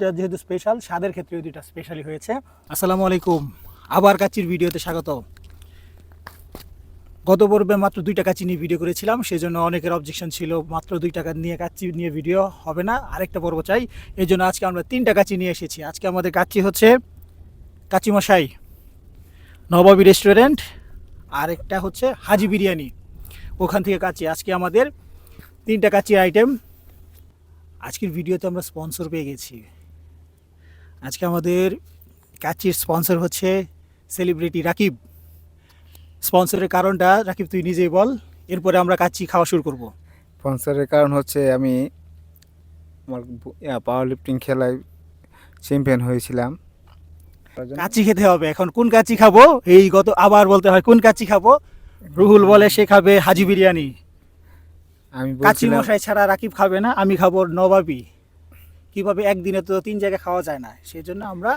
দুইটা যেহেতু স্পেশাল স্বাদের ক্ষেত্রেও দুইটা স্পেশালি হয়েছে। আসসালামু আলাইকুম। আবার কাচির ভিডিওতে স্বাগত গত পর্বে মাত্র দুই টাকা চিনি ভিডিও করেছিলাম সেই জন্য অনেকের অবজেকশন ছিল, মাত্র দুই টাকা নিয়ে কাচ্চি নিয়ে ভিডিও হবে না, আরেকটা পর্ব চাই। এই জন্য আজকে আমরা তিন টাকা চিনি এসেছি। আজকে আমাদের কাচ্চি হচ্ছে কাচ্চি মশাই নবাবী রেস্টুরেন্ট আর একটা হচ্ছে হাজি বিরিয়ানি। ওখান থেকে কাচ্চি আজকে আমাদের তিনটা কাচ্চির আইটেম আজকের ভিডিওতে আমরা স্পন্সর পেয়ে গেছি। আজকে আমাদের কাচ্চির স্পন্সর হচ্ছে সেলিব্রিটি রাকিব। স্পন্সরের কারণটা রাকিব তুই নিজেই বল এরপরে আমরা কাচ্চি খাওয়া শুরু করব। স্পন্সরের কারণ হচ্ছে আমি আমার পাওয়ার লিফটিং খেলায় চ্যাম্পিয়ন হয়েছিলাম। কাচ্চি খেতে হবে এখন কোন কাচ্চি খাব? এই গত আবার বলতে হয় কোন কাচ্চি খাব? রুহুল বলে সে খাবে হাজি বিরিয়ানি। আমি বলছিলাম মশাই ছাড়া রাকিব খাবে না আমি খাব নবাবি। কীভাবে একদিনে তো তিন জায়গায় খাওয়া যায় না সেই জন্য আমরা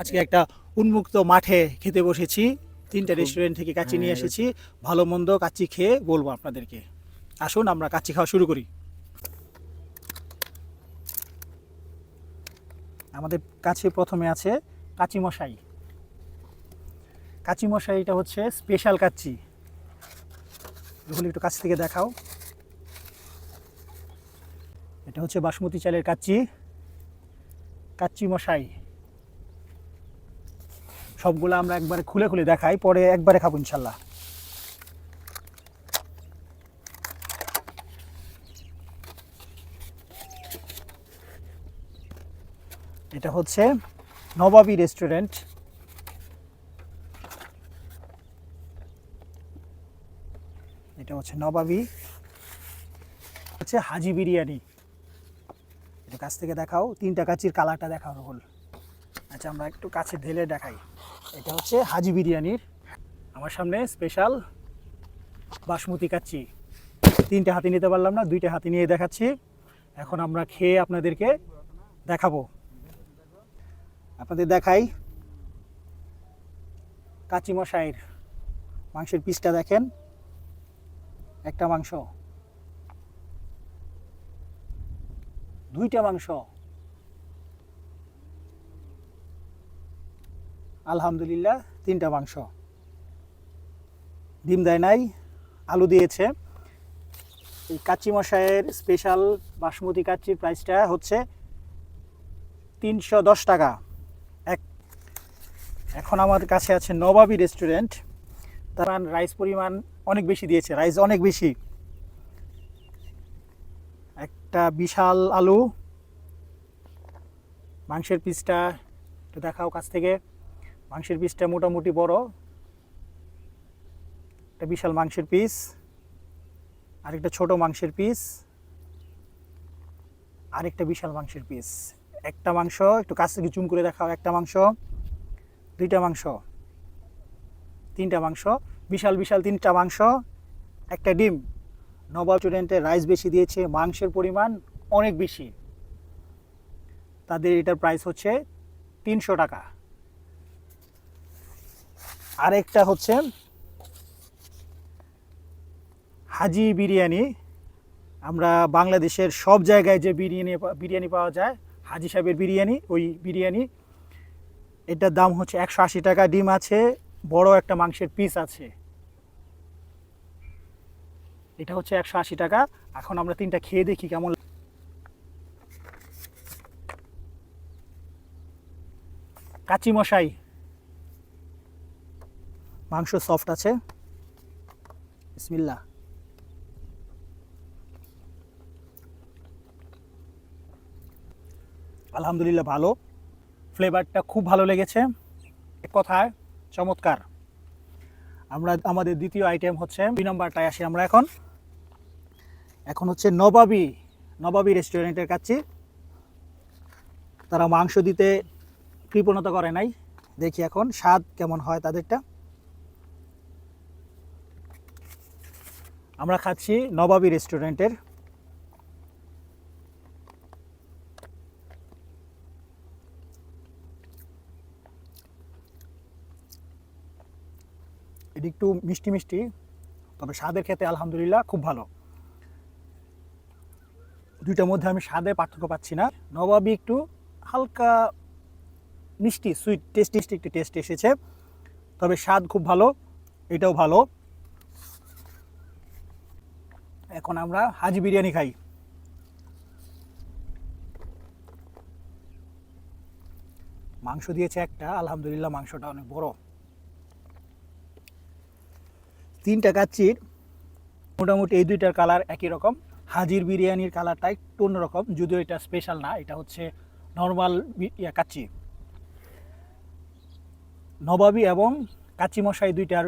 আজকে একটা উন্মুক্ত মাঠে খেতে বসেছি। তিনটা রেস্টুরেন্ট থেকে কাচ্চি নিয়ে হ্যাঁ। এসেছি। ভালো মন্দ কাচ্চি খেয়ে বলব আপনাদেরকে। আসুন আমরা কাচ্চি খাওয়া শুরু করি। আমাদের কাছে প্রথমে আছে কাচি মশাই। কাচি মশাইটা হচ্ছে স্পেশাল কাচ্চি। এগুলো একটু কাছ থেকে দেখাও। এটা হচ্ছে বাসমতি চালের কাচ্চি। কাচ্চি মশাই সবগুলো আমরা একবারে খুলে খুলে দেখাই, পরে একবারে খাব ইনশাল্লাহ। এটা হচ্ছে নবাবী রেস্টুরেন্ট। এটা হচ্ছে নবাবী। হচ্ছে হাজি বিরিয়ানি। এটা কাছ থেকে দেখাও তিনটা কাচির কালারটা দেখাও রহুল। আচ্ছা আমরা একটু কাছে ঢেলে দেখাই। এটা হচ্ছে হাজি বিরিয়ানির। আমার সামনে স্পেশাল বাসমতি কাচ্চি। তিনটে হাতি নিতে পারলাম না, দুইটা হাতি নিয়ে দেখাচ্ছি। এখন আমরা খেয়ে আপনাদেরকে দেখাবো। আপনাদের দেখাই কাচি মশাইয়ের মাংসের পিসটা দেখেন। একটা মাংস। দুইটা মাংস। আলহামদুলিল্লাহ, তিনটা মাংস। ডিম দেয় নাই, আলু দিয়েছে। এই কাচ্চি মশাইয়ের স্পেশাল বাসমতি কাচ্চির প্রাইসটা হচ্ছে তিনশো দশ টাকা। এক এখন আমার কাছে আছে নবাবী রেস্টুরেন্ট তার রাইস পরিমাণ অনেক বেশি দিয়েছে রাইস অনেক বেশি। একটা বিশাল আলু। মাংসের পিসটা একটু দেখাও কাছ থেকে। মাংসের পিসটা মোটামুটি বড়। একটা বিশাল মাংসের পিস। আরেকটা ছোট মাংসের পিস। আরেকটা বিশাল মাংসের পিস। একটা মাংস, একটু কাছ থেকে জুম করে দেখাও একটা মাংস। দুইটা মাংস। তিনটা মাংস। বিশাল বিশাল তিনটা মাংস। একটা ডিম। নবাব স্টুডেন্টের রাইস বেশি দিয়েছে, মাংসের পরিমাণ অনেক বেশি। তাদের এটার প্রাইস হচ্ছে তিনশো টাকা। আরেকটা হচ্ছে হাজি বিরিয়ানি। আমরা বাংলাদেশের সব জায়গায় যে বিরিয়ানি বিরিয়ানি পাওয়া যায়, হাজি সাহেবের বিরিয়ানি, ওই বিরিয়ানি, এটার দাম হচ্ছে একশো আশি টাকা। ডিম আছে, বড় একটা মাংসের পিস আছে। এটা হচ্ছে একশো আশি টাকা। এখন আমরা তিনটা খেয়ে দেখি কেমন কাচি মশাই, মাংস সফট আছে। বিসমিল্লা আলহামদুলিল্লাহ ভালো। ফ্লেভারটা খুব ভালো লেগেছে। এক কথায় চমৎকার। আমরা, আমাদের দ্বিতীয় আইটেম হচ্ছে দুই নম্বরটায় আসি আমরা এখন। এখন হচ্ছে নবাবী নবাবী রেস্টুরেন্টের কাছে। তারা মাংস দিতে কৃপণতা করে নাই। দেখি এখন স্বাদ কেমন হয় তাদেরটা। আমরা খাচ্ছি নবাবী রেস্টুরেন্টের এটি একটু মিষ্টি মিষ্টি, তবে স্বাদের খেতে আলহামদুলিল্লাহ খুব ভালো। দুইটার মধ্যে আমি স্বাদে পার্থক্য পাচ্ছি না। নবাবি একটু হালকা মিষ্টি সুইট টেস্ট টেস্ট একটি টেস্ট এসেছে। তবে স্বাদ খুব ভালো, এটাও ভালো। এখন আমরা হাজি বিরিয়ানি খাই। মাংস দিয়েছে একটা, আলহামদুলিল্লাহ মাংসটা অনেক বড়। তিনটা কাচ্চির, মোটামুটি এই দুইটার কালার একই রকম। হাজির বিরিয়ানির কালারটা একটু অন্যরকম, যদিও এটা স্পেশাল না, এটা হচ্ছে নর্মাল ইয়া কাচ্চি। নবাবি এবং কাচ্চি মশাই দুইটার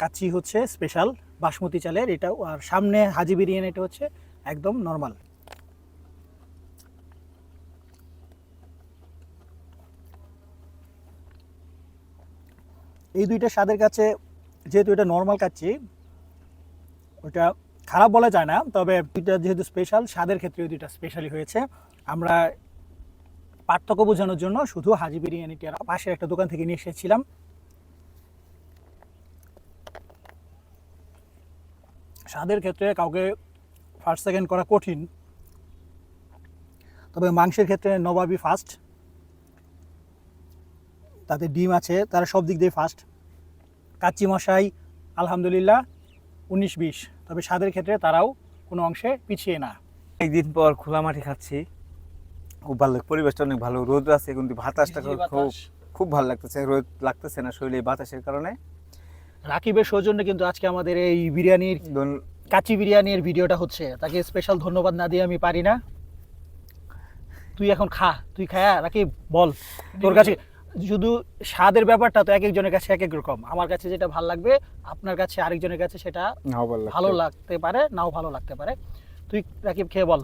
কাচ্চি হচ্ছে স্পেশাল বাসমতি চালের এটা আর সামনে হাজি বিরিয়ানিটা হচ্ছে একদম নর্মাল এই দুইটা স্বাদের কাছে যেহেতু এটা নর্মাল কাচ্চি, ওটা খারাপ বলা যায় না, তবে দুইটা যেহেতু স্পেশাল স্বাদের ক্ষেত্রে দুইটা স্পেশালি হয়েছে। আমরা পার্থক্য বোঝানোর জন্য শুধু হাজি বিরিয়ানিটি পাশের একটা দোকান থেকে নিয়ে এসেছিলাম। স্বাদের ক্ষেত্রে কাউকে ফার্স্ট সেকেন্ড করা কঠিন, তবে মাংসের ক্ষেত্রে নবাবি ফার্স্ট তাতে ডিম আছে, তারা সব দিক দিয়ে ফার্স্ট কাচ্চি মশাই, আলহামদুলিল্লাহ উনিশ বিশ তবে স্বাদের ক্ষেত্রে তারাও কোনো অংশে পিছিয়ে না। একদিন পর খোলা মাটি খাচ্ছি। খুব ভালো পরিবেশটা অনেক ভালো। রোদ আছে কিন্তু বাতাসটা খুব খুব ভালো লাগতেছে। রোদ লাগতেছে না শরীরে বাতাসের কারণে। রাকিবের সৌজন্যে কিন্তু আজকে আমাদের এই বিরিয়ানির কাচি বিরিয়ানির ভিডিওটা হচ্ছে। তাকে স্পেশাল ধন্যবাদ না দিয়ে আমি পারি না। তুই এখন খা। তুই খায়া রাকিব বল। তোর কাছে শুধু স্বাদের ব্যাপারটা তো এক একজনের কাছে এক এক রকম। আমার কাছে যেটা ভালো লাগবে আপনার কাছে আরেকজনের কাছে সেটা ভালো লাগতে পারে। নাও ভালো লাগতে পারে। তুই রাকিব খেয়ে বল।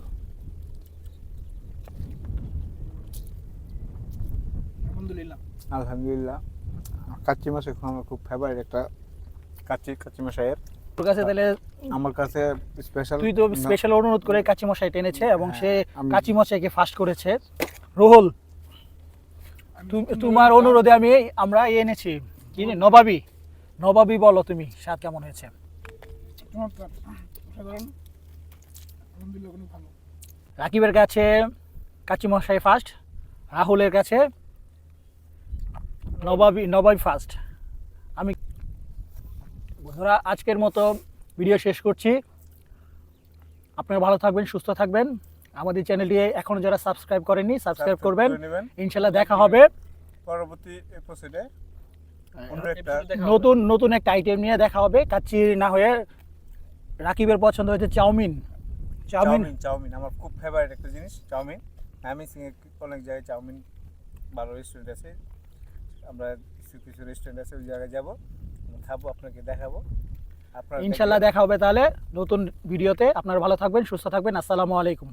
আলহামদুলিল্লাহ। আলহামদুলিল্লাহ। কাচ্চি মাছ এখন আমার খুব ফেভারিট একটা কাচ্চি কাচ্চি মশাইয়ের তোর কাছে তাহলে আমার কাছে স্পেশাল তুই তো স্পেশাল অনুরোধ করে কাচি মশাই টেনেছে এবং সে হ্যাঁ, আমি- কাচি মশাইকে ফাস্ট করেছে। রোহল তোমার অনুরোধে আমি আমরা এনেছি। কি নবাবি? নবাবি বলো তুমি স্বাদ কেমন হয়েছে? রাকিবের কাছে কাচি মশাই ফার্স্ট রাহুলের কাছে নবাবি নবাবি ফার্স্ট আমি বন্ধুরা আজকের মতো ভিডিও শেষ করছি। আপনারা ভালো থাকবেন সুস্থ থাকবেন। আমাদের চ্যানেলটি এখনও যারা সাবস্ক্রাইব করেননি সাবস্ক্রাইব করবেন। ইনশাল্লাহ দেখা হবে। পরবর্তী এপিসোডে অন্য একটা নতুন নতুন একটা আইটেম নিয়ে দেখা হবে। কাচ্চি না হয়ে রাকিবের পছন্দ হয়েছে চাউমিন। চাউমিন? চাউমিন আমার খুব ফেভারিট একটা জিনিস চাউমিন। আমি অনেক জায়গায় চাউমিন ভালো রেস্টুরেন্ট আছে। আমরা কিছু কিছু রেস্টুরেন্ট আছে ওই জায়গায় যাব। খাব আপনাকে দেখাবো। আপনারা ইনশাল্লাহ দেখা হবে তাহলে নতুন ভিডিওতে আপনারা ভালো থাকবেন সুস্থ থাকবেন। আসসালামু আলাইকুম।